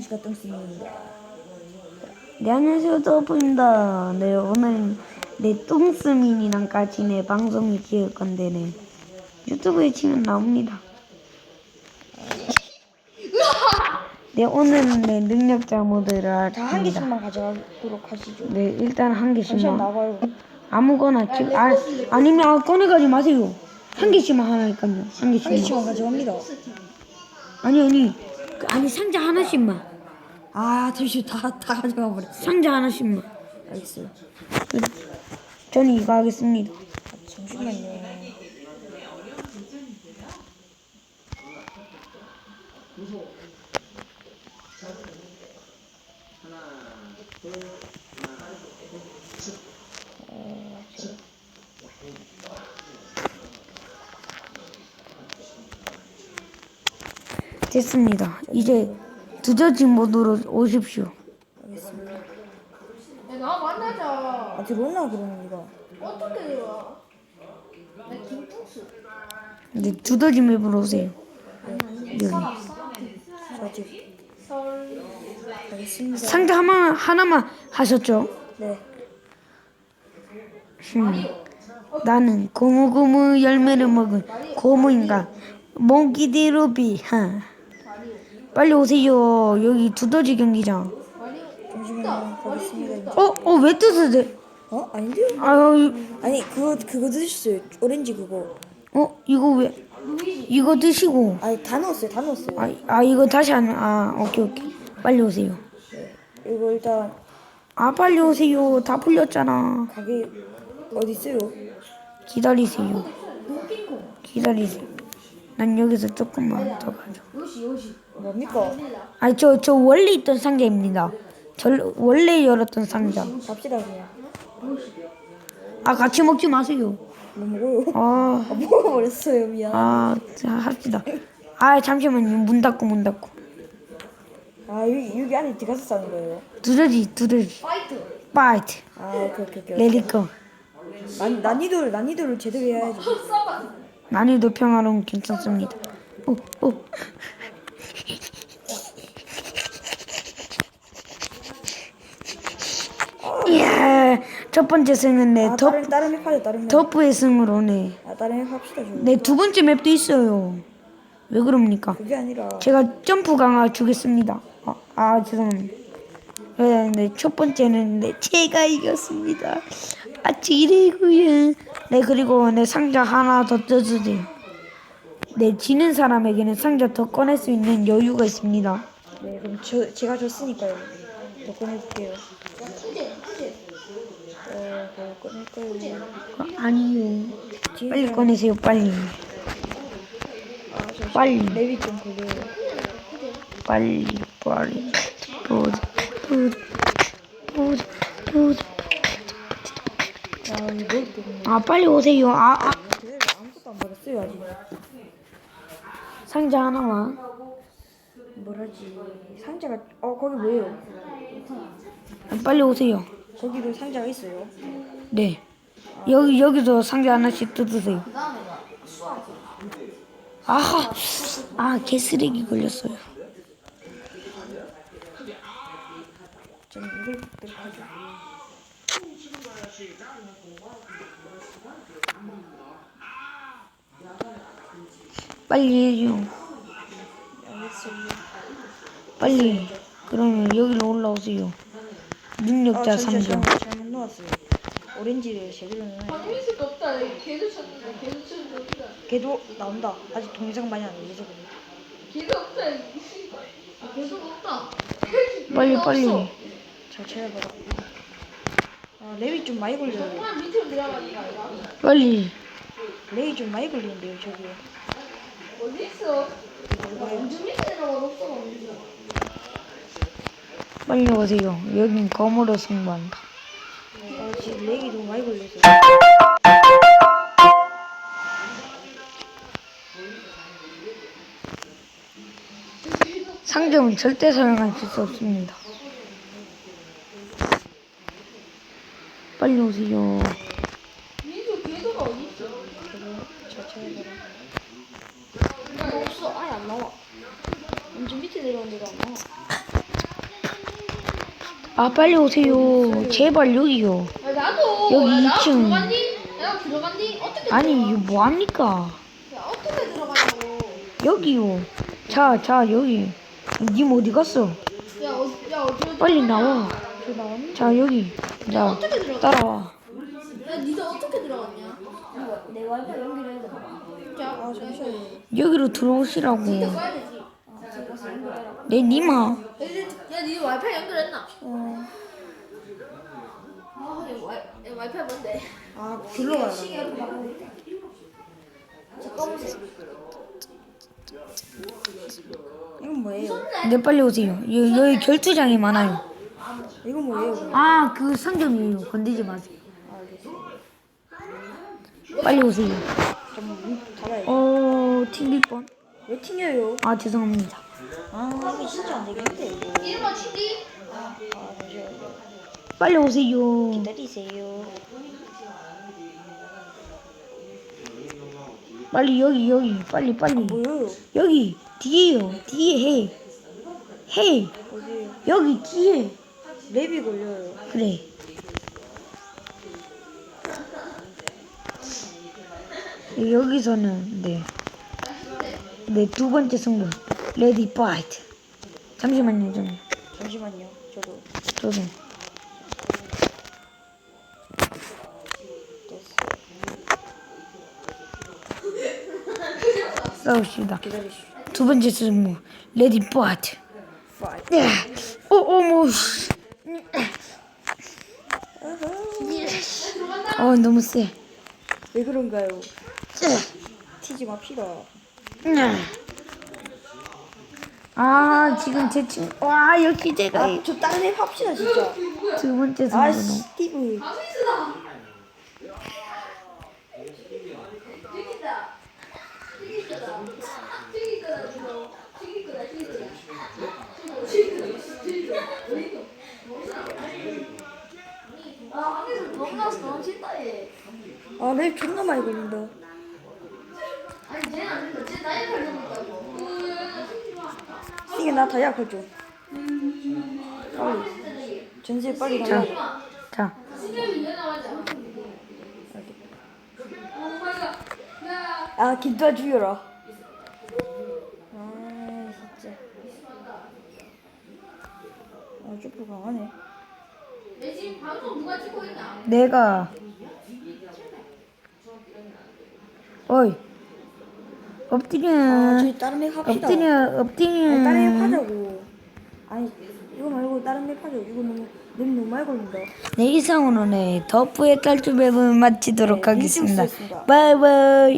시가 똥스입니다. 네 안녕하세요. 더프입니다 네 오늘 내 똥스민이랑 같이 내 방송을 찍을 건데 네. 유튜브에 치면 나옵니다. 네 오늘은 내 능력자 모드를 할 다 한 겁니다. 개씩만 가져가도록 하시죠. 네 일단 한 잠시만. 개씩만 나가요. 아무거나 지 아, 아니면 아, 꺼내가지 마세요. 한 개씩만 하나니까요. 한 한 개씩만 개씩만. 가져갑니다. 아니 아니 그, 아니 상자 하나씩만 아, 잠시 다다 가져가 버렸어. 상자 하나씩만 알겠어요. 그, 저는 이거 하겠습니다 잠시만요. 됐습니다. 이제 두저진 모드로 오십시오. 알겠습니다. 야, 나 만나자. 아, 들어오나 그러면 이거. 어떻게 들어? 나 김풍수. 이제 두더지 맵으로 오세요. 여기. 자, 지금 설. 알겠습니다. 상자 하나, 하나만 하셨죠? 네. 음. 나는 고무고무 열매를 먹은 고무인간 몽키디루비 하. 빨리 오세요. 여기 두더지 경기장. 잠시만요. 어? 어? 왜 뜨세요? 어? 아닌데요? 아유, 아니, 그거 그거 드셨어요. 오렌지 그거. 어? 이거 왜? 이거 드시고. 아니, 다 넣었어요. 다 넣었어요. 아, 아 이거 다시 안, 아, 오케이, 오케이. 빨리 오세요. 이거 일단 아, 빨리 오세요. 다 풀렸잖아. 가게 어디 있어요? 기다리세요. 기다리세요. 난 여기서 조금만 더 가죠. 요시 요시. 뭡니까? 아니, 저, 저 원래 있던 상자입니다. 저 원래 열었던 상자. 갑시다 그냥. 아, 같이 먹지 마세요. 뭐 먹어요? 아, 아, 먹어버렸어요. 미안. 아, 자, 합시다. 아, 잠시만요. 문 닫고, 문 닫고. 아 여기 여기 안에 들어가서 싸는 거예요. 두더지, 두더지. 파이트. 파이트. 아 오케이 오케이 오케이. 레디꺼. 난 난이도를 난이도를 제대로 해야지. 난이도 평화로움 괜찮습니다. 오, 오. 이야, 첫 번째 승은 내아 더, 다른 다른 맵 하자 다른 맵. 더프의 승으로 네. 아 다른 맵 합시다 좀. 네, 두 번째 맵도 있어요. 왜 그럽니까? 그게 아니라 제가 점프 강화 주겠습니다. 아, 아 죄송합니다. 네, 네, 첫 번째는 네, 제가 이겼습니다. 아, 지리고요. 네, 그리고 네, 상자 하나 더 뜯으세요. 네, 지는 사람에게는 상자 더 꺼낼 수 있는 여유가 있습니다. 네 그럼 저 제가 졌으니까요. 더 꺼내볼게요. 아니요. 빨리 꺼내세요, 빨리. 빨리, 좀. 빨리, 빨리. 뿌드, 뿌드, 뿌드, 뿌드. 아 아, 빨리 오세요. 아, 아. 아무것도 안 버렸어요 아직. 상자 하나만. 뭐라지 상자가 어 거기 뭐예요? 아, 빨리 오세요. 거기도 상자가 있어요. 네. 여기 여기도 상자 하나씩 뜯으세요. 아하, 아 개쓰레기 걸렸어요. 빨리 해요. 빨리. 그러면 여기로 올라오세요. 아 능력자 잠시만 3점. 오렌지를 제대로 넣어야 방금 있을 거 없다. 개도 쳤는데 개도 쳤는데 없다. 걔도 나온다. 아직 동영상 많이 안 올려서 그래. 개도 없다. 아, 개도 없다. 빨리 개도 빨리. 없어. 잘 찾아봐라. 아 랩이 좀 많이 걸려요. 정말 밑으로 들어가니까 이거. 빨리. 랩이 좀 많이 걸리는데요 저기. 어디 있어? 나 완전 밑에 들어가 없어. 어디. 빨리 오세요. 여긴 검으로 승부한다. 아 렉이 너무 많이 걸려서. 상점은 절대 사용하실 수 없습니다. 빨리 오세요. 나와. 아 빨리 오세요. 제발 여기요. 여기 야, 나 2층. 들어갔니? 야, 들어갔니? 어떻게 아니 들어가? 이거 뭐 합니까? 야, 어떻게 들어가냐고. 여기요. 자, 자 여기. 님 어디 갔어? 야, 어, 야, 어디 빨리 나와. 저 나왔니? 자 여기. 자 어떻게 들어가? 따라와. 야, 니들 어떻게 들어갔냐? 내 와이파이 연결해야 되나 봐. 야, 아 잠시만요. 여기로 들어오시라고. 써야 되지. 내 님아. 야, 니, 야, 니 와이파이 연결했나? 어. 아, 야, 와이, 야, 와이파이 뭔데? 아 들러가요. 이건 뭐예요? 네 빨리 오세요. 여기, 여기 결투장이 많아요. 이건 뭐예요? 아 그 상점이에요. 건들지 마세요. 빨리 오세요. 잠깐만. 어 튕길 뻔. 왜 튕겨요? 아 죄송합니다. 아 이게 진짜 안 되겠는데 이거. 이름은 친디? 아 잠시만요. 빨리 오세요. 기다리세요. 빨리 여기 여기 빨리 빨리 뭐예요? 여기 뒤에요. 뒤에 해. 해. 어디에요? 여기 뒤에. 랩이 걸려요. 그래. 여기서는 네. 네, 두 번째 승부. 레디 파이트. 잠시만요, 좀. 잠시만요. 저도 저도. 싸웁시다. 두 번째 승부. 레디 파이트. 파이트. 야, 어. 어, 너무 세. 왜 그런가요? 튀지 맙시다. 아, 지금 제 친, 와, 여기 제가 아, 저 다른 앱 합시다 진짜. 두 번째 아, 승부는. 스티브. 방수이스다. 죽인다. 죽일 거다. 죽일 거다, 죽어. 죽일 거다, 죽일 거다. 죽일 거다, 죽일 거다. 아, 랩 존나 많이 걸린다. 이게 나 다이아 걸죠. 빨리. 전세 빨리 자, 달라. 자, 수명이 왜 나왔지? 오 마이 갓. 야. 아, 김도아 죽여라. 아, 진짜. 아, 쭈플 강하네. 내 지금 방송 누가 찍고 있나? 내가. 어이. 엎드려. 아, 저희 다른 앱 합시다. 엎드려, 엎드려. 아니, 다른 앱 하자고. 아니, 이거 말고 다른 앱 하자. 이거 너무, 랩 너무 많이 걸린다. 네, 이상으로 네, 덕후의 탈출 맵을 마치도록 네, 하겠습니다. 민증 쓰겠습니다. 바이바이.